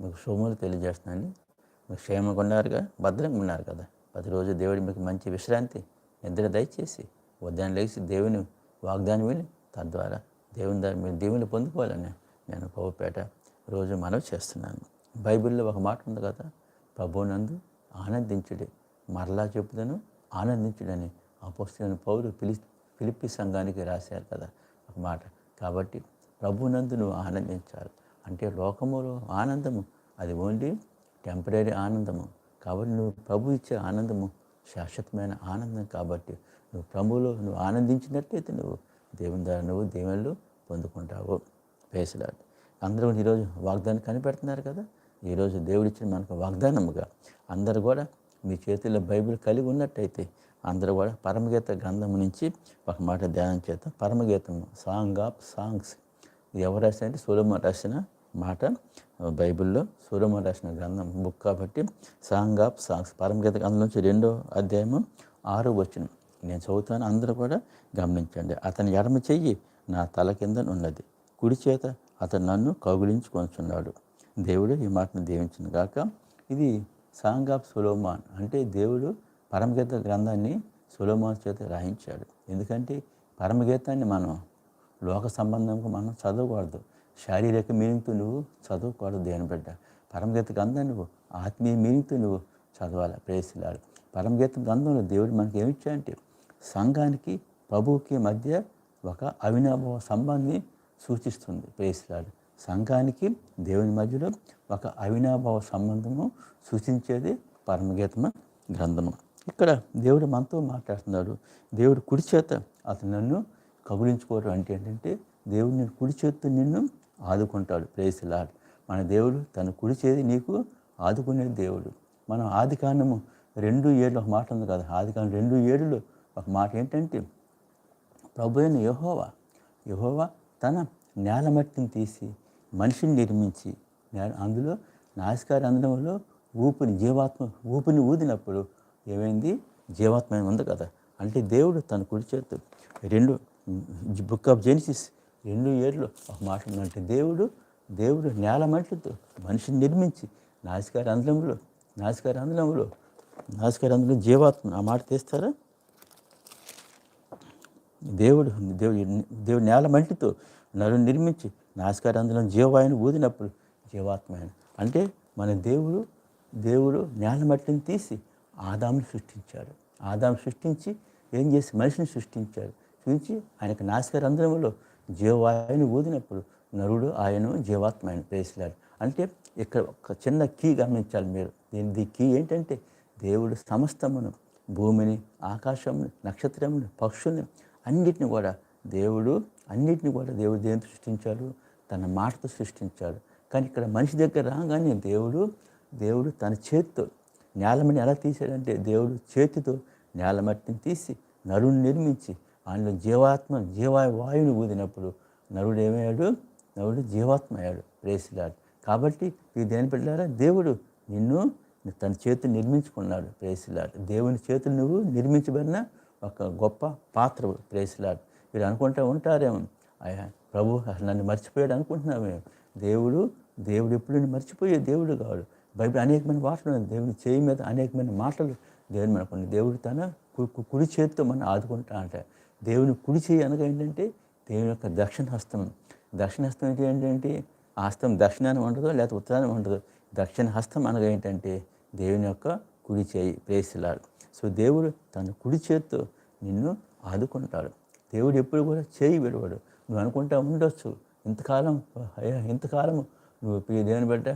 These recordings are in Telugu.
మీకు శుభములు తెలియజేస్తున్నాను. మీకు క్షేమంగా ఉన్నారుగా భద్రంగా ఉన్నారు కదా ప్రతిరోజు దేవుడు మీకు మంచి విశ్రాంతి నిద్ర దయచేసి ఉదయం లేచి దేవుని వాగ్దానం విని తద్వారా దేవుని ద్వారా మీరు దేవుని పొందుకోవాలని నేను ప్రభుపేట రోజు మనవి చేస్తున్నాను. బైబిల్లో ఒక మాట ఉంది కదా ప్రభునందు ఆనందించుడే. మరలా చెప్పుదను ఆనందించుడని అపోస్తున్న పౌరు పిలి పిలిపి సంఘానికి రాశారు కదా ఒక మాట. కాబట్టి ప్రభునందు నువ్వు ఆనందించాలి. అంటే లోకములో ఆనందము అది ఓన్లీ టెంపరీ ఆనందము. కాబట్టి నువ్వు ప్రభు ఇచ్చే ఆనందము శాశ్వతమైన ఆనందం కాబట్టి నువ్వు ప్రభువులో నువ్వు ఆనందించినట్లయితే నువ్వు దేవుని ద్వారా నువ్వు దేవుళ్ళు పొందుకుంటావు. పేసలాడు అందరూ ఈరోజు వాగ్దానం కనిపెడుతున్నారు కదా? ఈరోజు దేవుడిచ్చిన మనకు వాగ్దానముగా అందరూ కూడా మీ చేతిలో బైబిల్ కలిగి ఉన్నట్టయితే అందరూ కూడా పరమగీత గ్రంథం నుంచి ఒక మాట ధ్యానం చేద్దాం. పరమగీతం సాంగ్ ఆఫ్ సాంగ్స్ ఎవరు రాసిన అంటే సూలమ్మ రాసిన మాట బైబిల్లో సూలమ్మ రాసిన గ్రంథం బుక్ కాబట్టి సాంగ్ ఆఫ్ సాంగ్స్. పరమగీత గ్రంథం నుంచి రెండో అధ్యాయము ఆరో వచనం. నేను చదువుతాను అందరూ కూడా గమనించండి. అతని ఎడమ చెయ్యి నా తల కింద ఉన్నది. కుడి చేత అతను నన్ను కౌగులించుకొంచున్నాడు దేవుడు ఈ మాటను దీవించిన గాక. ఇది సాంగ్ ఆఫ్ సులోమాన్. అంటే దేవుడు పరమగీత గ్రంథాన్ని సులోమాన్ చేత రాయించాడు. ఎందుకంటే పరమగీతాన్ని మనం లోక సంబంధంగా మనం చదవకూడదు. శారీరక మీనింగ్తో నువ్వు చదవకూడదు దేని బిడ్డ పరమగీత గ్రంథాన్ని నువ్వు ఆత్మీయ మీనింగ్తో నువ్వు చదవాలి? ప్రేసిలాడు పరమగీత గ్రంథంలో దేవుడు మనకి ఏమిచ్చాయంటే సంఘానికి ప్రభువుకి మధ్య ఒక అవినాభావ సంబంధాన్ని సూచిస్తుంది. ప్రేసిలాడు సంఘానికి దేవుని మధ్యలో ఒక అవినాభావ సంబంధము సూచించేది పరమగీతమ గ్రంథము. ఇక్కడ దేవుడు మనతో మాట్లాడుతున్నాడు. దేవుడు కుడి చేత అతను నన్ను కబులించుకోవడం అంటే ఏంటంటే దేవుడు నేను కుడి చేత్తో నిన్ను ఆదుకుంటాడు. ప్రేసిలాడు మన దేవుడు తన కుడి చేతి నీకు ఆదుకునే దేవుడు. మనం ఆది కాండము రెండు ఏళ్ళు ఒక మాట ఉంది కదా. ఆది కాండం రెండు ఏడులో ఒక మాట ఏంటంటే ప్రభు అయిన యహోవా యహోవా తన నేల మట్టిని తీసి మనిషిని నిర్మించి అందులో నాసికారి అందడంలో ఊపిని జీవాత్మ ఊపిని ఊదినప్పుడు ఏమైంది? జీవాత్మ ఉంది కదా. అంటే దేవుడు తన కుడి చేతు రెండు బుక్ ఆఫ్ జెనిసిస్ రెండు ఏళ్ళు ఒక మాట ఉందంటే దేవుడు దేవుడు నేల మట్లతో మనిషిని నిర్మించి నాసికారి అందలంలో నాసికార అందలంలో నాసికార అందలం జీవాత్మ ఆ మాట తీస్తారా? దేవుడు దేవుడు దేవుడు నేల మంటితో నరుని నిర్మించి నాస్కార అందులో జీవాయను ఊదినప్పుడు జీవాత్మైన అంటే మన దేవుడు దేవుడు నేల మట్టిని తీసి ఆదాముని సృష్టించాడు. ఆదాం సృష్టించి ఏం చేసి మనిషిని సృష్టించాడు? సృష్టించి ఆయనకు నాస్కార అందరంలో జీవాయుని ఊదినప్పుడు నరుడు ఆయన జీవాత్మ ఆయన ప్రేసిలాడు అంటే ఇక్కడ ఒక చిన్న కీ గమనించాలి మీరు. దీని కీ ఏంటంటే దేవుడు సమస్తమును భూమిని ఆకాశమును నక్షత్రమును పక్షుల్ని అన్నిటిని కూడా దేవుడు అన్నిటిని కూడా దేవుడు దేనితో సృష్టించాడు? తన మాటతో సృష్టించాడు. కానీ ఇక్కడ మనిషి దగ్గర రాగానే దేవుడు దేవుడు తన చేతితో నేలమని ఎలా తీశాడంటే దేవుడు చేతితో నేలమట్టిని తీసి నరుని నిర్మించి ఆయనలో జీవాత్మ జీవా వాయువుని ఊదినప్పుడు నరుడు ఏమయ్యాడు? నరుడు జీవాత్మ అయ్యాడు. ప్రేసిలాడు కాబట్టి ఈ దేని పెట్టారా దేవుడు నిన్ను తన చేతులు నిర్మించుకున్నాడు. ప్రేసిలాడు దేవుని చేతులు నువ్వు నిర్మించబడిన ఒక గొప్ప పాత్ర ప్రేసిలాడు మీరు అనుకుంటూ ఉంటారేమో. అయ్యా ప్రభు అసలు నన్ను మర్చిపోయాడు అనుకుంటున్నామేమో దేవుడు దేవుడు ఎప్పుడు నేను మర్చిపోయే దేవుడు కాడు. బైబిల్ అనేకమైన మాటలు దేవుని చేయి మీద అనేకమైన మాటలు దేవుని మనకు దేవుడు తన కు- కు- కుడి చేతితో మనం ఆదుకుంటా అంట దేవుని కుడి చేయి అనగా ఏంటంటే దేవుని యొక్క దక్షిణ హస్తం. దక్షిణ హస్తం అంటే ఏంటంటే ఆ హస్తం దక్షిణాన్ని ఉండదు లేకపోతే ఉత్తరాన్ని ఉండదు దక్షిణ హస్తం అనగా ఏంటంటే దేవుని యొక్క కుడి చేయి. ప్రేసిలాడు సో దేవుడు తన కుడి చేతితో నిన్ను ఆదుకుంటాడు. దేవుడు ఎప్పుడు కూడా చేయి విడవడు. నువ్వు అనుకుంటా ఉండొచ్చు. ఇంతకాలం అయ్యా ఇంతకాలం నువ్వు ఈ దేవుని బిడ్డ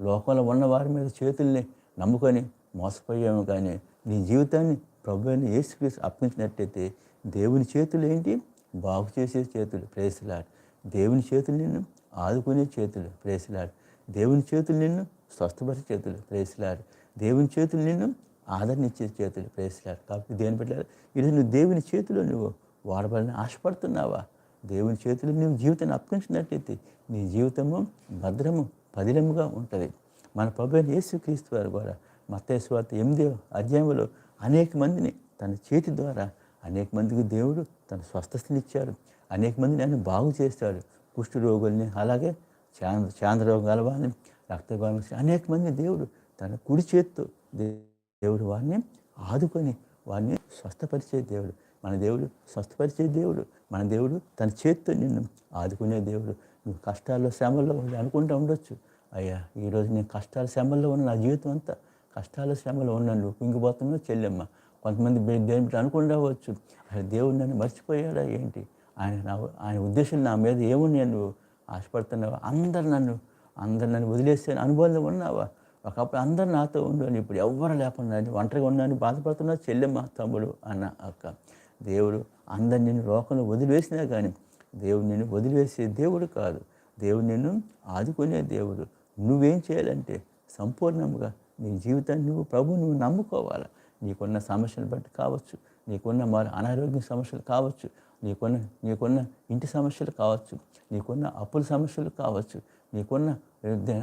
లోకంలో ఉన్న వారి మీద చేతుల్ని నమ్ముకొని మోసపోయాము కానీ నీ జీవితాన్ని ప్రభు అయిన యేసుక్రీస్తు అప్పగించినట్టయితే దేవుని చేతులు ఏంటి? బాగు చేసే చేతులు ప్రేసలాడ్ దేవుని చేతులు నిన్ను ఆదుకునే చేతులు ప్రేసలాడ్ దేవుని చేతులు నిన్ను స్వస్థపరిచే చేతులు ప్రేసలాడ్ దేవుని చేతులు నిన్ను ఆదరణించే చేతులు ప్రేసిలాడు కాబట్టి దేని పెట్టారు ఈరోజు నువ్వు దేవుని చేతిలో నువ్వు వాడబడిన ఆశపడుతున్నావా? దేవుని చేతిలో నువ్వు జీవితాన్ని అప్పగించినట్టయితే నీ జీవితము భద్రము పదిలముగా ఉంటుంది. మన ప్రభు యేసుక్రీస్తు వారు కూడా మత్తేశ్వార్త ఎనిమిదో అధ్యాయంలో అనేక మందిని తన చేతి ద్వారా అనేక మందికి దేవుడు తన స్వస్థతనిచ్చాడు అనేక మందిని ఆయన బాగు చేస్తాడు. కుష్ఠ రోగుల్ని అలాగే చాంద్ర చాంద్రరోగం వారిని రక్తగానం అనేక మంది దేవుడు తన కుడి చేత్తో దే- దేవుడు వారిని ఆదుకొని వారిని స్వస్థపరిచే దేవుడు. మన దేవుడు స్వస్థపరిచే దేవుడు. మన దేవుడు తన చేత్తో నిన్ను ఆదుకునే దేవుడు. నువ్వు కష్టాల్లో శ్రమల్లో ఉండి అనుకుంటూ ఉండొచ్చు. అయ్యా ఈరోజు నేను కష్టాల శ్రమల్లో ఉన్న నా జీవితం అంతా కష్టాల శ్రమలో ఉన్నాను కుంగిపోతున్నా చెల్లెమ్మ. కొంతమంది దేవుడు అనుకుండవచ్చు అసలు దేవుడు నన్ను మర్చిపోయాడా ఏంటి? ఆయన నా ఆయన ఉద్దేశం నా మీద ఏమున్నాయి నువ్వు? ఆశపడుతున్నావా? అందరు నన్ను అందరు నన్ను వదిలేస్తే అనుభవంలో ఉన్నావా? ఒకప్పుడు అందరు నాతో ఉండని ఇప్పుడు ఎవ్వరు లేకుండా ఒంటరిగా ఉన్నాను బాధపడుతున్నా చెల్లెమ్మ తమ్ముడు అన్న అక్క. దేవుడు అందరు నిన్ను లోకంలో వదిలివేసినా కానీ దేవుడు నిన్ను వదిలివేసే దేవుడు కాదు. దేవుడు నిన్ను ఆదుకునే దేవుడు. నువ్వేం చేయాలంటే సంపూర్ణంగా నీ జీవితాన్ని నువ్వు ప్రభు నువ్వు నమ్ముకోవాలి? నీకున్న సమస్యలు బట్టి కావచ్చు. నీకున్న మరి అనారోగ్య సమస్యలు కావచ్చు. నీకున్న నీకున్న ఇంటి సమస్యలు కావచ్చు. నీకున్న అప్పుల సమస్యలు కావచ్చు. నీకున్న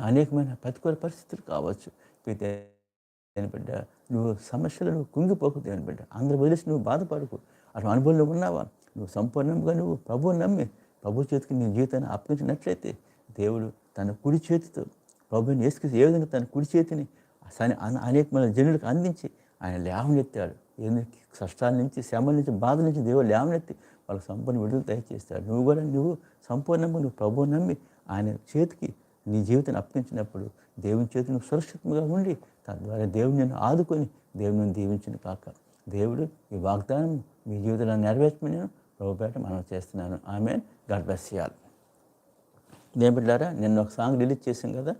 అనేకమైన ప్రతికూల పరిస్థితులు కావచ్చు. దేని బిడ్డ నువ్వు సమస్యలు నువ్వు కుంగిపోకు దేని బిడ్డ. అందరూ వదిలేసి నువ్వు బాధపడకు. అటు అనుభవంలో ఉన్నావా? నువ్వు సంపూర్ణంగా నువ్వు ప్రభువు నమ్మి ప్రభు చేతికి నీ జీవితాన్ని అప్పగించినట్లయితే దేవుడు తన కుడి చేతితో ప్రభుని వేసుకు ఏ విధంగా తన కుడి చేతిని సని అనేకమైన జనులకు అందించి ఆయన లేవనెత్తాడు ఎందుకు కష్టాల నుంచి శ్రమ నుంచి బాధ నుంచి దేవుడు లేవనెత్తి వాళ్ళకి సంపూర్ణ విడుదల దయచేస్తాడు. నువ్వు కూడా నువ్వు సంపూర్ణంగా నువ్వు ప్రభువు నమ్మి ఆయన చేతికి నీ జీవితాన్ని అప్పగించినప్పుడు దేవుని చేతి నువ్వు సురక్షితంగా ఉండి తద్వారా దేవుని నేను ఆదుకొని దేవుని దీవించిన కాక. దేవుడు ఈ వాగ్దానం మీ జీవితంలో నెరవేర్చమని నేను ప్రభుపేట మనం చేస్తున్నాను. ఆమె గర్భస్యాలు నేను బిడ్డారా నిన్న ఒక సాంగ్ రిలీజ్ చేసాం కదా.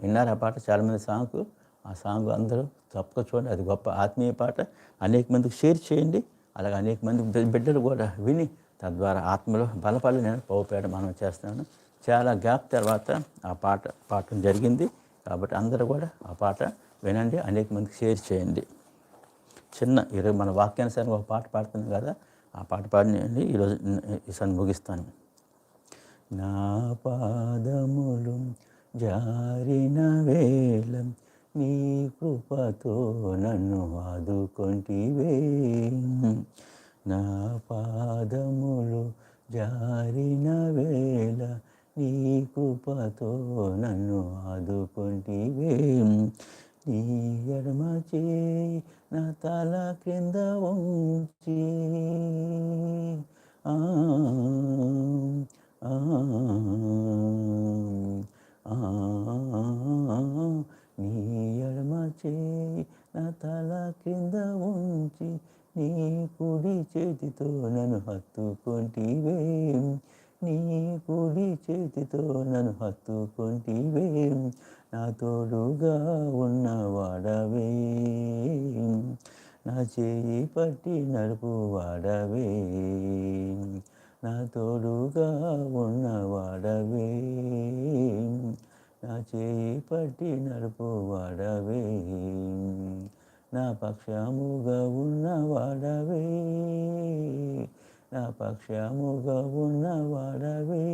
విన్నారు ఆ పాట? చాలామంది సాంగ్ ఆ సాంగ్ అందరూ తప్పక చూడండి. అది గొప్ప ఆత్మీయ పాట. అనేక మందికి షేర్ చేయండి. అలాగే అనేక మంది బిడ్డలు కూడా విని తద్వారా ఆత్మలో బలపడి నేను పౌపేట మనం చేస్తున్నాను. చాలా గ్యాప్ తర్వాత ఆ పాట పాడటం జరిగింది. కాబట్టి అందరూ కూడా ఆ పాట వినండి. అనేక మందికి షేర్ చేయండి. చిన్న ఈరోజు మన వాక్యానుసారం ఒక పాట పాడుతున్నాం కదా. ఆ పాట పాడినండి ఈరోజు ఈసారి ముగిస్తాను. నా పాదములు జారిన వేలం నీ కృపతో నన్ను ఆదుకొంటివే. నా పాదములు జారిన వేళ నీ కృపతో నన్ను ఆదుకొంటివే. నీ ఎడమ చేయి నా తల క్రింద ఉంచి. ఆ ఆ, ఆ, నీ చే చేయి నా తల క్రింద ఉంచి నీ కుడి చేతితో నన్ను హత్తుకొంటివే. నీ కుడి చేతితో నన్ను హత్తుకొంటివే. నా తోడుగా ఉన్నవాడవే నా చేయి పట్టి నడుపు వాడవే. నా తోడుగా ఉన్నవాడవే నా చేయి పట్టి నడుపు వాడవే. నా పక్షముగా ఉన్నవాడవే నా పక్షముగా ఉన్నవాడవే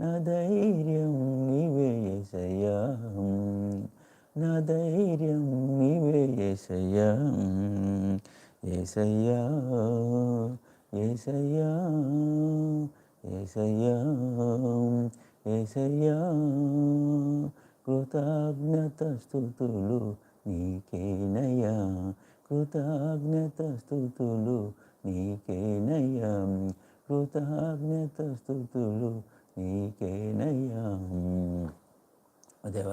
నా ధైర్యం నీవే యేసయ్యా నా ధైర్యం నీవే ఏసయ్యా. ఏసయ్యా ఏసయ్యా ఏసయ్యా. ఏసయ్యా కృతజ్ఞత స్థుతులు నీకేనయ్యా కృతజ్ఞత స్థుతులు నీకేనయ్యా కృతజ్ఞత స్థుతులు నీకేనయ్యా దేవ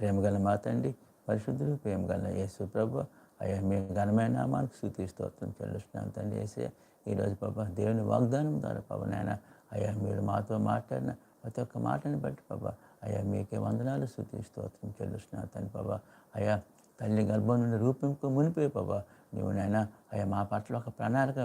ప్రేమగల మాతండి పరిశుద్ధులు ప్రేమగల యేసు ప్రభు అయ్యా మీ ఘనమైన నామానికి స్థుతి స్తోత్రం చెల్లిస్తున్నాను తండ్రి వేసే ఈరోజు పాప దేవుని వాగ్దానం ద్వారా పాప నాయన అయ్యా మీరు మాతో మాట్లాడిన ప్రతి ఒక్క మాటని బట్టి పాప అయ్యా మీకే వందనాలు శృతి స్తోత్రం చెల్లుస్తున్నా తండ్రి బాబా అయ్యా తల్లి గర్భం నుండి రూపింపు మునిపే పాప నీవు నాయన అయ్యా మా పట్ల ఒక ప్రణాళిక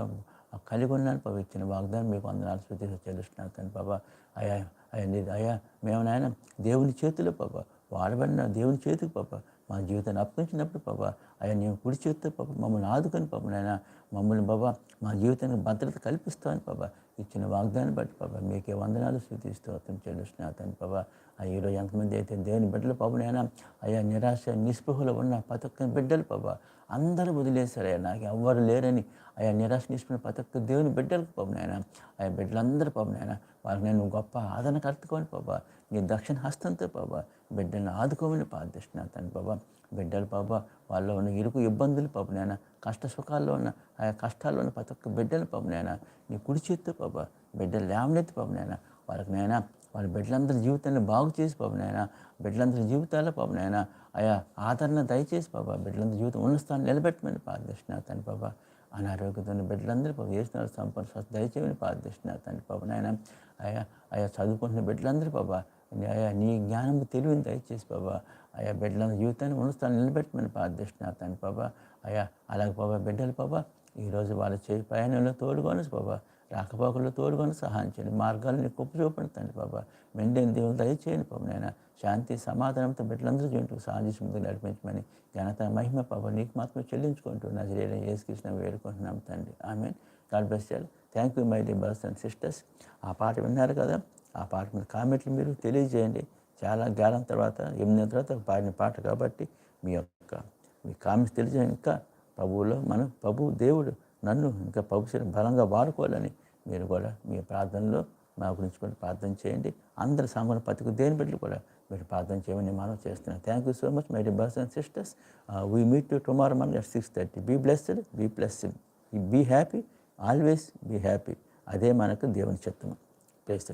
కలిగి ఉన్నాను బాబా ఇచ్చిన వాగ్దానం మీకు వందనాలు శృతి చెల్లిస్తున్నాను తండ్రి పాప అయ్యా అయ్యా నీ- అయ్యా మేము నాయన దేవుని చేతిలో బాబా వాడబడిన దేవుని చేతికి పాప మా జీవితాన్ని అప్పగించినప్పుడు పాప అయ్యా నేను కుడి చేతితో పాప మమ్మల్ని ఆదుకొని పాప నాయన మమ్మల్ని బాబా మా జీవితానికి భద్రత కల్పిస్తాను పాప ఇచ్చిన వాగ్దాన్ని బట్టి పాప మీకే వందనాలు స్థుతిస్తూ అతను చెల్లిస్తున్నా అతను పాప ఆ ఈరోజు ఎంతమంది అయితే దేవుని బిడ్డలు పాప నాయన అయ్యా నిరాశ నిస్పృహలు ఉన్న ప్రతి ఒక్క బిడ్డలు పాప అందరూ వదిలేశారయ్యా నాకు ఎవ్వరు లేరని అయ్యా నిరాశ నిస్పృహ ప్రతి ఒక్క దేవుని బిడ్డలకు పాప నాయన ఆయా బిడ్డలందరూ పాప నాయన వాళ్ళకి నేను గొప్ప ఆదరణ కలుపుకోవాలి పాప నీ దక్షిణ హస్తంతో పాప బిడ్డలను ఆదుకోమని ప్రార్థిస్తున్నాను తను బాబా బిడ్డలు పాప వాళ్ళలో ఉన్న ఇరుకు ఇబ్బందులు పాప నాయన. కష్ట సుఖాల్లో ఉన్న ఆయా కష్టాల్లో ఉన్న ప్రతి ఒక్క బిడ్డలు పాప నాయన. నీ కుడి చేత్తో పాప బిడ్డలు లేవనెత్తి పాప నాయన. వాళ్ళకి నాయన వాళ్ళ బిడ్డలందరి జీవితాన్ని బాగు చేసి పాప నాయన. బిడ్డలందరి జీవితాల్లో పాప నాయన ఆయా ఆదరణ దయచేసి పాప బిడ్డలందరి జీవితం ఉన్న స్థానం నిలబెట్టమని ప్రార్థిస్తున్నా తండ్రి పాప. అనారోగ్యంతో ఉన్న బిడ్డలందరూ పాప చేస్తున్నారు సంపన్న దయచేయమని ప్రార్థిస్తున్నా తండ్రి పాప నాయన. ఆయా ఆయా చదువుకుంటున్న బిడ్డలందరూ పాప అయా నీ జ్ఞానం తెలివిని దయచేసి బాబా. ఆయా బిడ్డలను జీవితాన్ని ఉన్న నిలబెట్టమని ప్రార్థిస్తున్నా బాబా. అయా అలాగే బాబా బిడ్డలు బాబా ఈరోజు వాళ్ళ చేయి ప్రయాణంలో తోడుకొని బాబా రాకపోకల్లో తోడుకొని సహాయం చేయండి. మార్గాలను కుప్పు చూపండి తండ్రి బాబా. మెండైన దేవుని దయచేయండి పాప నాయన. శాంతి సమాధానంతో బిడ్డలందరూ జీవితం సాధించి ముందుకు నడిపించమని ఘనత మహిమ పాప నీకు మాత్రమే చెల్లించుకుంటూ నా శరీరం ఏసుకృష్ణ వేడుకుంటున్నాం తండ్రి. ఆమె గాడ్ బ్లెస్ చాలు thank you my dear brothers and sisters. ఆ పాట విన్నారు కదా? ఆ పాట మీద కామెంట్లు మీరు తెలియజేయండి. చాలా గాలం తర్వాత ఎనిమిది తర్వాత పాడిన పాట కాబట్టి మీ యొక్క మీ కామెంట్స్ తెలియజేయండి. ఇంకా ప్రభువులో మనం ప్రభు దేవుడు నన్ను ఇంకా ప్రభుత్వం బలంగా వాడుకోవాలని మీరు కూడా మీ ప్రార్థనలో మా గురించి కూడా ప్రార్థన చేయండి. అందరి సామాన్య పతికి దేని బిడ్డలు కూడా మీరు ప్రార్థన చేయమని మనం చేస్తున్నాం thank you so much my dear brothers and sisters we meet to tomorrow morning at six thirty be blessed be blessed be happy always be happy అదే మనకు దేవుని చిత్తము. ప్లేస్